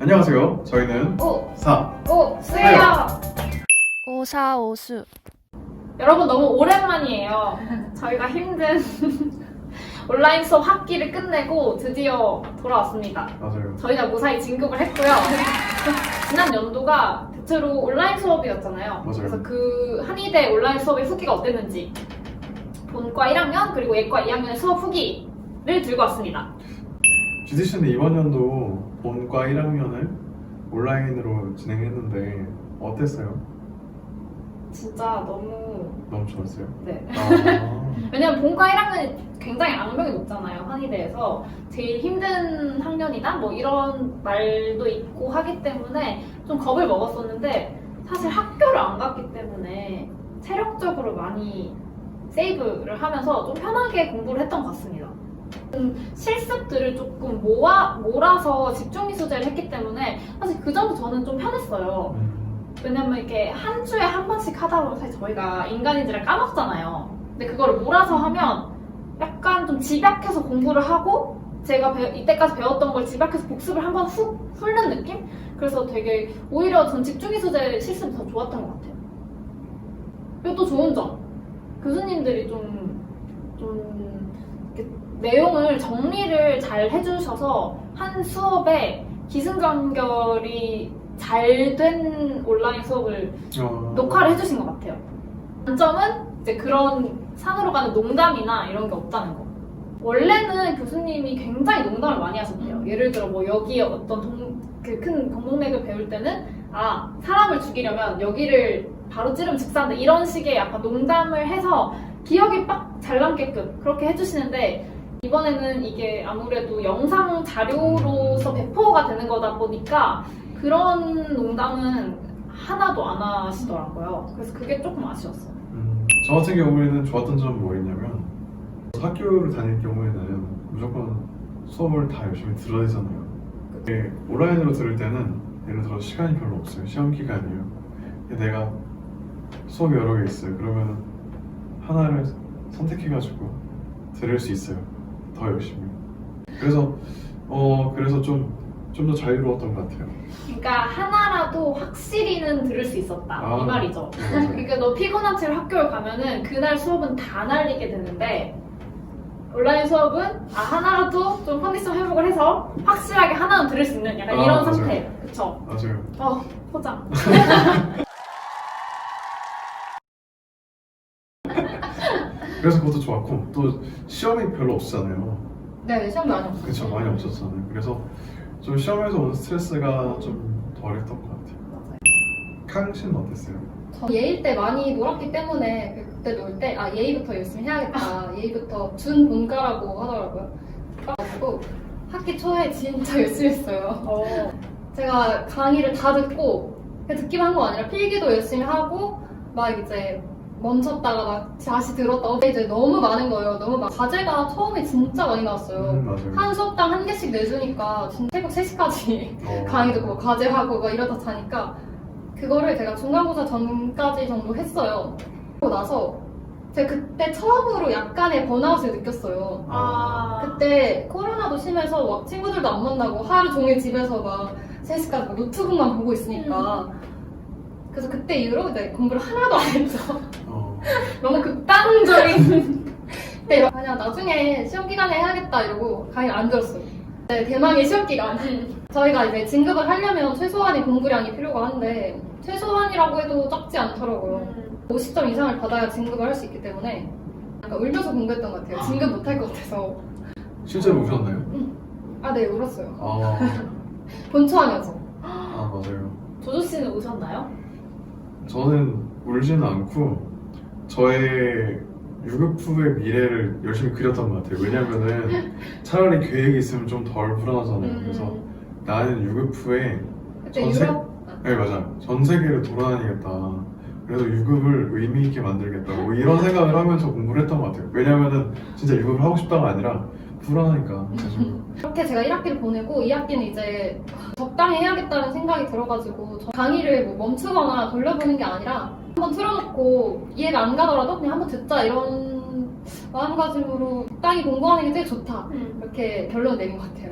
안녕하세요. 저희는 오, 사 오, 수혜야. 오사오수 여러분 너무 오랜만이에요. 저희가 힘든 온라인 수업 학기를 끝내고 드디어 돌아왔습니다. 맞아요. 저희가 무사히 진급을 했고요. 지난 연도가 대체로 온라인 수업이었잖아요. 맞아요. 그래서 그 한의대 온라인 수업의 후기가 어땠는지 본과 1학년 그리고 예과 2학년의 수업 후기를 들고 왔습니다. GD 씨는 이번 연도 본과 1학년을 온라인으로 진행했는데 어땠어요? 진짜 너무 너무 좋았어요. 네. 아, 왜냐면 본과 1학년이 굉장히 악명이 높잖아요 한의대에서 제일 힘든 학년이다 뭐 이런 말도 있고 하기 때문에 좀 겁을 먹었었는데 사실 학교를 안 갔기 때문에 체력적으로 많이 세이브를 하면서 좀 편하게 공부를 했던 것 같습니다. 음, 실습들을 조금 모아, 몰아서 집중미수제를 했기 때문에 사실 그 점도 저는 좀 편했어요. 음, 왜냐면 이렇게 한 주에 한 번씩 하다 보면 사실 저희가 인간인지를 까먹잖아요. 근데 그거를 몰아서 하면 약간 좀 집약해서 공부를 하고 제가 배- 이때까지 배웠던 걸 집약해서 복습을 한번 훅 훑는 느낌? 그래서 되게 오히려 전 집중이 소재 실습이 더 좋았던 것 같아요. 그리고 또 좋은 점. 교수님들이 좀, 좀 내용을 정리를 잘 해주셔서 한 수업에 기승전결이 잘 된 온라인 수업을 어, 녹화를 해주신 것 같아요. 단점은 이제 그런 산으로 가는 농담이나 이런 게 없다는 거. 원래는 교수님이 굉장히 농담을 많이 하셨대요. 예를 들어 뭐 여기에 어떤 그큰 동동맥을 배울 때는 아 사람을 죽이려면 여기를 바로 찌르면 즉사한다 이런 식의 약간 농담을 해서 기억이 빡 잘 남게끔 그렇게 해주시는데 이번에는 이게 아무래도 영상 자료로서 배포가 되는 거다 보니까 그런 농담은 하나도 안 하시더라고요. 그래서 그게 조금 아쉬웠어요. 음, 저 같은 경우에는 좋았던 점은 뭐였냐면 학교를 다닐 경우에는 무조건 수업을 다 열심히 들어야 되잖아요. 근데 온라인으로 들을 때는 예를 들어 시간이 별로 없어요. 시험 기간이에요. 내가 수업이 여러 개 있어요. 그러면 하나를 선택해가지고 들을 수 있어요. 더 열심히. 그래서 어 그래서 좀 좀 더 자유로웠던 것 같아요. 그러니까 하나라도 확실히는 들을 수 있었다 아, 이 말이죠. 그러니까 너 피곤한 채로 학교를 가면은 그날 수업은 다 날리게 되는데 온라인 수업은 아 하나라도 좀 컨디션 회복을 해서 확실하게 하나는 들을 수 있는 약간 아, 이런 맞아요. 상태. 그쵸? 맞아요. 어 포장. 그래서 그것도 좋았고 또 시험이 별로 없잖아요. 네 시험 많이 없었어요. 그쵸 많이 없었잖아요. 그래서 좀 시험에서 오는 스트레스가 좀 덜했던 것 같아요. 캉 씨는 어땠어요? 저 예일 때 많이 놀았기 때문에 그때 놀 때 아 예의부터 열심히 해야겠다 예의부터 준 본가라고 하더라고요 그래가지고 학기 초에 진짜 열심히 했어요 어. 제가 강의를 다 듣고 그냥 듣기만 한 거 아니라 필기도 열심히 하고 막 이제 멈췄다가 막 다시 들었다 근데 이제 너무 많은 거예요 너무 막 과제가 처음에 진짜 많이 나왔어요 음, 맞아요. 한 수업당 한 개씩 내주니까 진짜 새벽 3시까지 어, 강의 듣고 과제하고 막 이러다 자니까 그거를 제가 중간고사 전까지 정도 했어요. 그러고 나서 제가 그때 처음으로 약간의 번아웃을 느꼈어요. 아. 그때 코로나도 심해서 막 친구들도 안 만나고 하루 종일 집에서 막 3시까지 막 노트북만 보고 있으니까 그래서 그때 이후로 이제 공부를 하나도 안 했죠. 어, 너무 극단적인. 근데 그냥 나중에 시험 기간에 해야겠다 이러고 강의 안 들었어요. 네, 대망의 시험 기간. 저희가 이제 진급을 하려면 최소한의 공부량이 필요가 한데 최소한이라고 해도 적지 않더라고요. 음. 50점 이상을 받아야 진급을 할 수 있기 때문에 약간 울면서 공부했던 것 같아요. 진급 못할 것 같아서. 실제로 오셨나요? 아, 네, 울었어요. 아, 본초하면서. 아 맞아요. 조조 씨는 오셨나요? 저는 울지는 않고 저의 유급 후의 미래를 열심히 그렸던 것 같아요. 왜냐면은 차라리 계획이 있으면 좀 덜 불안하잖아요. 음. 그래서 나는 유급 후에 그때 전 세- 유럽 네 맞아 전 세계를 돌아다니겠다. 그래서 유급을 의미 있게 만들겠다. 뭐 이런 생각을 하면서 공부를 했던 것 같아요. 왜냐면은 진짜 유급을 하고 싶다가 아니라 불안하니까. 그래서 그렇게 제가 1학기를 보내고 2학기는 이제 적당히 해야겠다는 생각이 들어가지고 저 강의를 뭐 멈추거나 돌려보는 게 아니라 한번 틀어놓고 이해가 안 가더라도 그냥 한번 듣자 이런 마음가짐으로 적당히 공부하는 게 제일 좋다 음. 이렇게 결론 내린 것 같아요.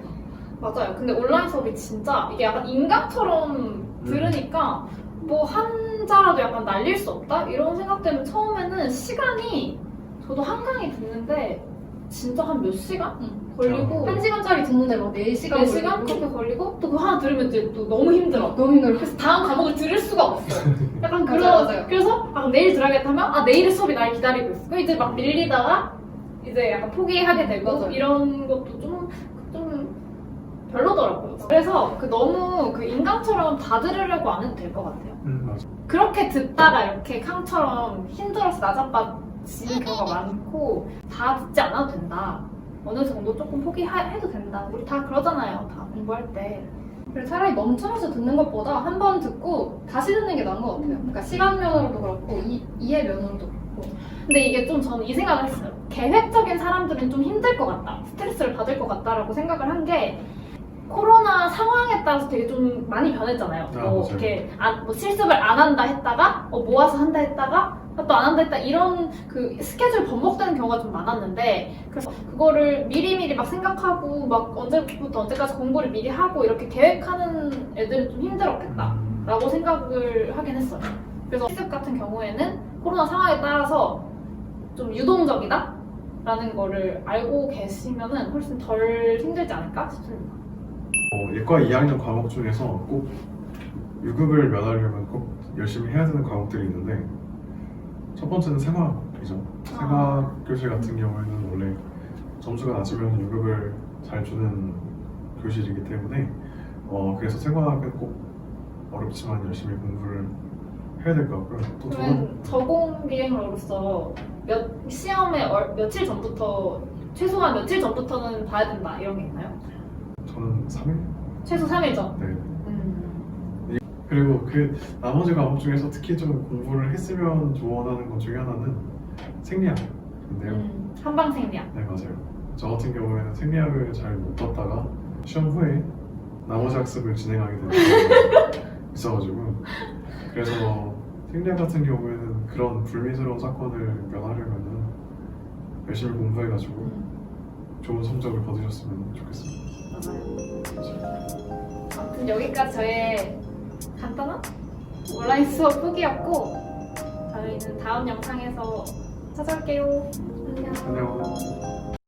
맞아요. 근데 온라인 수업이 진짜 이게 약간 인강처럼 음. 들으니까 뭐 한자라도 약간 날릴 수 없다? 이런 생각 때문에 처음에는 시간이 저도 한 강의 듣는데 진짜 한 몇 시간 응. 걸리고 한 시간짜리 듣는데 막 4시간 몇 시간 그렇게 걸리고 또 그거 하나 들으면 이제 또 너무 힘들어. 너무 힘들어. 그래서 다음 과목을 들을 수가 없어. 약간 맞아요, 그런 맞아요. 그래서 아, 내일 들어야겠다 하면 아 내일의 수업이 날 기다리고 있어. 그럼 이제 막 밀리다가 이제 약간 포기하게 되고 맞아요. 이런 것도 좀좀 별로더라고요. 그래서 그 너무 그 인강처럼 다 들으려고 안 해도 될 것 같아요. 음, 맞아. 그렇게 듣다가 이렇게 캉처럼 힘들어서 나자빠 경우가 많고 다 듣지 않아도 된다. 어느 정도 조금 포기해도 된다. 우리 다 그러잖아요. 다 공부할 때. 그래서 차라리 멈춰서 듣는 것보다 한 번 듣고 다시 듣는 게 나은 것 같아요. 그러니까 시간 면으로도 그렇고 이, 이해 면으로도 그렇고. 근데 이게 좀 저는 이 생각을 했어요. 계획적인 사람들은 좀 힘들 것 같다. 스트레스를 받을 것 같다라고 생각을 한 게 코로나 상황에 따라서 되게 좀 많이 변했잖아요. 아, 뭐 맞아요. 이렇게 안- 뭐 실습을 안 한다 했다가 어, 모아서 한다 했다가 또 안 한다 했다 이런 그 스케줄 번복되는 경우가 좀 많았는데 그래서 그거를 미리미리 막 생각하고 막 언제부터 언제까지 공부를 미리 하고 이렇게 계획하는 애들은 좀 힘들었겠다. 음, 라고 생각을 하긴 했어요. 그래서 실습 같은 경우에는 코로나 상황에 따라서 좀 유동적이다? 라는 거를 알고 계시면은 훨씬 덜 힘들지 않을까 싶습니다. 어, 예과 2학년 과목 중에서 꼭 유급을 면하려면 꼭 열심히 해야 되는 과목들이 있는데 첫 번째는 생화이죠. 생화 교실 같은 경우에는 원래 점수가 낮으면 유급을 잘 주는 교실이기 때문에 어, 그래서 생화학은 꼭 어렵지만 열심히 공부를 해야 될 것 같고요. 또 그러면 저공 비행으로서 몇 시험에 얼- 며칠 전부터 최소한 며칠 전부터는 봐야 된다 이런 게 있나요? 저는 3일? 최소 3일 전. 네. 음. 그리고 그 나머지 과목 중에서 특히 좀 공부를 했으면 조언하는 것 중에 하나는 생리학인데요. 음. 한방 생리학. 네 맞아요. 저 같은 경우에는 생리학을 잘 못 봤다가 시험 후에 나머지 학습을 진행하게 되는 있어가지고 그래서 생리학 같은 경우에는 그런 불미스러운 사건을 면하려면은 열심히 공부해가지고 음. 좋은 성적을 거두셨으면 좋겠습니다. 맞아요. 아무튼 여기까지 저의 간단한 온라인 수업 후기였고 저희는 다음 영상에서 찾아올게요. 안녕. 안녕.